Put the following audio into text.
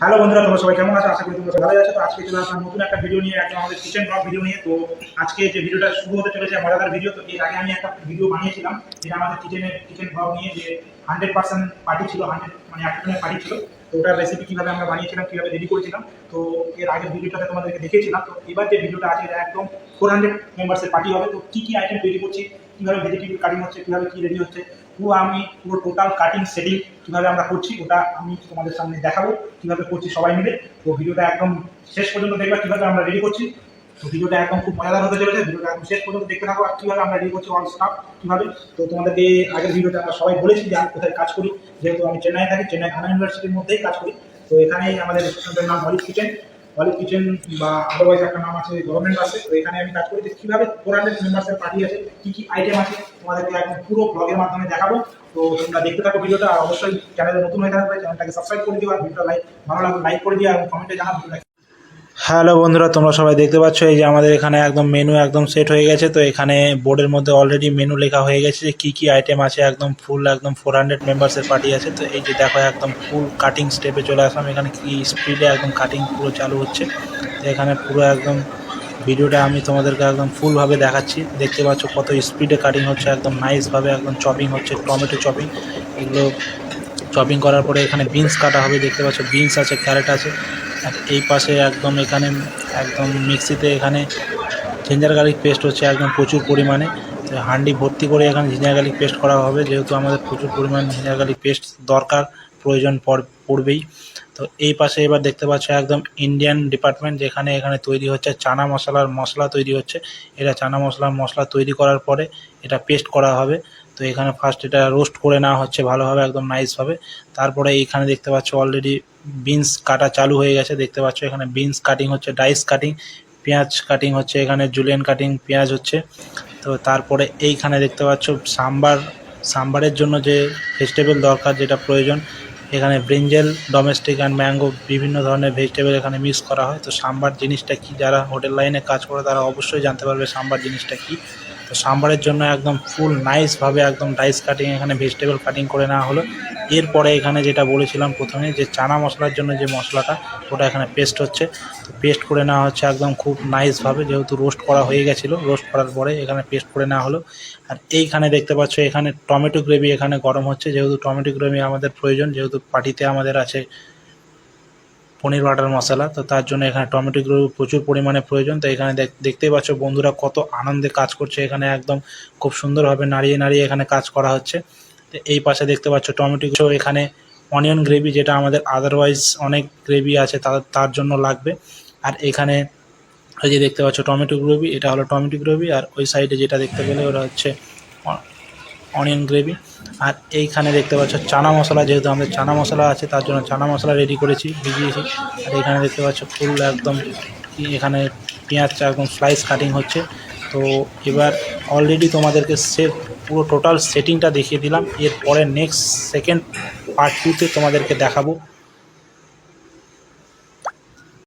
Hello বন্ধুরা, তোমরা সবাই কেমন আছো? আশা করি তোমরা ভালো আছো। তো আজকে চলে আসলাম নতুন একটা ভিডিও নিয়ে, একদম আমাদের কিচেন ব্লগ ভিডিও নিয়ে। তো আজকে যে ভিডিওটা শুরু হতে চলেছে, মজাদার ভিডিও তো এর আগে আমি একটা ভিডিও বানিয়েছিলাম, যেটা আমাদের কিচেনের কিচেন ব্লগ নিয়ে যে হান্ড্রেড পার্সেন্ট পার্টি ছিল হান্ড্রেড মানে একজনের পার্টি ছিল। তো ওটার রেসিপি কীভাবে আমরা বানিয়েছিলাম, কীভাবে রেডি করেছিলাম, তো এর আগের ভিডিওটাতে তোমাদেরকে দেখিয়েছিলাম। তো এবার যে ভিডিওটা আছে, এটা একদম ফোর হান্ড্রেড মেম্বার্সের পার্টি হবে। তো কী কী আইটেম তৈরি করছি, কীভাবে ভেজিটেবল কাটিং হচ্ছে, কীভাবে কী রেডি হচ্ছে পুরো আমি পুরো টোটাল কাটিং সেটিং কীভাবে আমরা করছি ওটা আমি তোমাদের সামনে দেখাবো, কীভাবে করছি সবাই মিলে। তো ভিডিওটা একদম শেষ পর্যন্ত দেখবা কীভাবে আমরা রেডি করছি। তো ভিডিওটা একদম খুব মজাদার হতে চলেছে, ভিডিওটা একদম শেষ পর্যন্ত দেখতে থাকো আর কীভাবে আমরা রেডি করছি অল স্টাফ কীভাবে। তো তোমাদেরকে আগের ভিডিওতে আমরা সবাই বলেছি যে আমি কোথায় কাজ করি, যেহেতু আমি চেন্নাই থাকি, চেন্নাই আনা ইউনিভার্সিটির মধ্যেই কাজ করি। তো এখানেই আমাদের রেস্টুরেন্টের নাম অলিভ কিচেন। অলিভ কিচেন বা আদারওয়াইজ একটা নাম আছে গভর্নমেন্ট আছে। তো এখানে আমি কাজ করি যে কীভাবে ফোর হান্ড্রেড পার্টি আছে, কী কী আইটেম আছে, তোমাদেরকে একদম পুরো ব্লগের মাধ্যমে দেখাবো। তো তোমরা দেখতে থাকো ভিডিওটা আর অবশ্যই চ্যানেলে নতুন হয়ে থাকবে চ্যানেলটাকে সাবস্ক্রাইব করে দিও, আর ভিডিওটা লাইক ভালো লাগবে লাইক করে দিও এবং কমেন্টে জানাব হ্যালো বন্ধুরা, তোমরা সবাই দেখতে পাচ্ছ এই যে আমাদের এখানে একদম মেনু একদম সেট হয়ে গেছে। তো এখানে বোর্ডের মধ্যে অলরেডি মেনু লেখা হয়ে গেছে যে কী কী আইটেম আছে, একদম ফুল একদম ফোর হান্ড্রেড মেম্বার্সের পার্টি আছে। তো এই যে দেখো একদম ফুল কাটিং স্টেপে চলে আসলাম। এখানে কি স্পিডে একদম কাটিং পুরো চালু হচ্ছে। তো এখানে পুরো একদম ভিডিওটা আমি তোমাদেরকে একদম ফুলভাবে দেখাচ্ছি। দেখতে পাচ্ছ কত স্পিডে কাটিং হচ্ছে, একদম নাইসভাবে একদম চপিং হচ্ছে টমেটো চপিং এগুলো চপিং করার পরে এখানে বিনস কাটা হবে, দেখতে পাচ্ছ বিনস আছে ক্যারেট আছে। এই পাশে একদম এখানে, একদম মিক্সিতে এখানে জিঞ্জার গার্লিক পেস্ট হচ্ছে একদম প্রচুর পরিমাণে। হান্ডি ভর্তি করে এখানে জিঞ্জার গার্লিক পেস্ট করা হবে, যেহেতু আমাদের প্রচুর পরিমাণ জিঞ্জার গার্লিক পেস্ট দরকার, প্রয়োজন পড়- পড়বেই। তো এই পাশে এবার দেখতে পাচ্ছ একদম ইন্ডিয়ান ডিপার্টমেন্ট যেখানে এখানে তৈরি হচ্ছে চানা মশলার মশলা তৈরি হচ্ছে। এটা চানা মশলার মশলা তৈরি করার পরে এটা পেস্ট করা হবে। তো এখানে ফার্স্ট এটা রোস্ট করে নেওয়া হচ্ছে ভালোভাবে, একদম নাইসভাবে তারপরে এইখানে দেখতে পাচ্ছ অলরেডি বিনস কাটা চালু হয়ে গেছে, দেখতে পাচ্ছ এখানে বিনস কাটিং হচ্ছে ডাইস কাটিং পেঁয়াজ কাটিং হচ্ছে এখানে জুলিয়ান কাটিং পেঁয়াজ হচ্ছে। তো তারপরে এইখানে দেখতে পাচ্ছ সাম্বার, সাম্বারের জন্য যে ভেজিটেবল দরকার, যেটা প্রয়োজন, এখানে ব্রিঞ্জেল ডোমেস্টিক অ্যান্ড ম্যাঙ্গো বিভিন্ন ধরনের ভেজিটেবল এখানে মিক্স করা হয়। তো সাম্বার জিনিসটা কি, যারা হোটেল লাইনে কাজ করে, তারা অবশ্যই জানতে পারবে সাম্বার জিনিসটা কি। তো সাম্বারের জন্য একদম ফুল নাইসভাবে একদম ডাইস কাটিং এখানে ভেজিটেবল কাটিং করে নেওয়া হলো। এরপরে এখানে যেটা বলেছিলাম প্রথমে, যে চানা মশলার জন্য যে মশলাটা, ওটা এখানে পেস্ট হচ্ছে। তো পেস্ট করে নেওয়া হচ্ছে একদম খুব নাইসভাবে যেহেতু রোস্ট করা হয়ে গেছিল রোস্ট করার পরে এখানে পেস্ট করে নেওয়া হলো। আর এইখানে দেখতে পাচ্ছ, এখানে টমেটো গ্রেভি এখানে গরম হচ্ছে, যেহেতু টমেটো গ্রেভি আমাদের প্রয়োজন, যেহেতু পার্টিতে আমাদের আছে পনির বাটার মশলা, তো তার জন্য এখানে টমেটো গ্রেভি প্রচুর পরিমাণে প্রয়োজন। তো এখানে দেখ- দেখতেই পাচ্ছ বন্ধুরা কত আনন্দে কাজ করছে, এখানে একদম খুব সুন্দরভাবে নাড়িয়ে নাড়িয়ে এখানে কাজ করা হচ্ছে। তো এই পাশে দেখতে পাচ্ছ টমেটো এখানে অনিয়ন গ্রেভি যেটা আমাদের আদারওয়াইজ অনেক গ্রেভি আছে তার তার জন্য লাগবে। আর এখানে এই যে দেখতে পাচ্ছ টমেটো গ্রেভি, এটা হলো টমেটো গ্রেভি, আর ওই সাইডে যেটা দেখতে পেলে ওটা হচ্ছে অনিয়ন গ্রেভি আর এইখানে দেখতে পাচ্ছ চানা মশলা, যেহেতু আমাদের চানা মশলা আছে, তার জন্য চানা মশলা রেডি করেছি, ভিজিয়েছি। আর এখানে দেখতে পাচ্ছ ফুল একদম, এখানে পেঁয়াজটা একদম স্লাইস কাটিং হচ্ছে। তো এবার অলরেডি তোমাদেরকে সে পুরো টোটাল সেটিংটা দেখিয়ে দিলাম। এরপরে নেক্সট সেকেন্ড পার্ট টুতে তোমাদেরকে দেখাবো।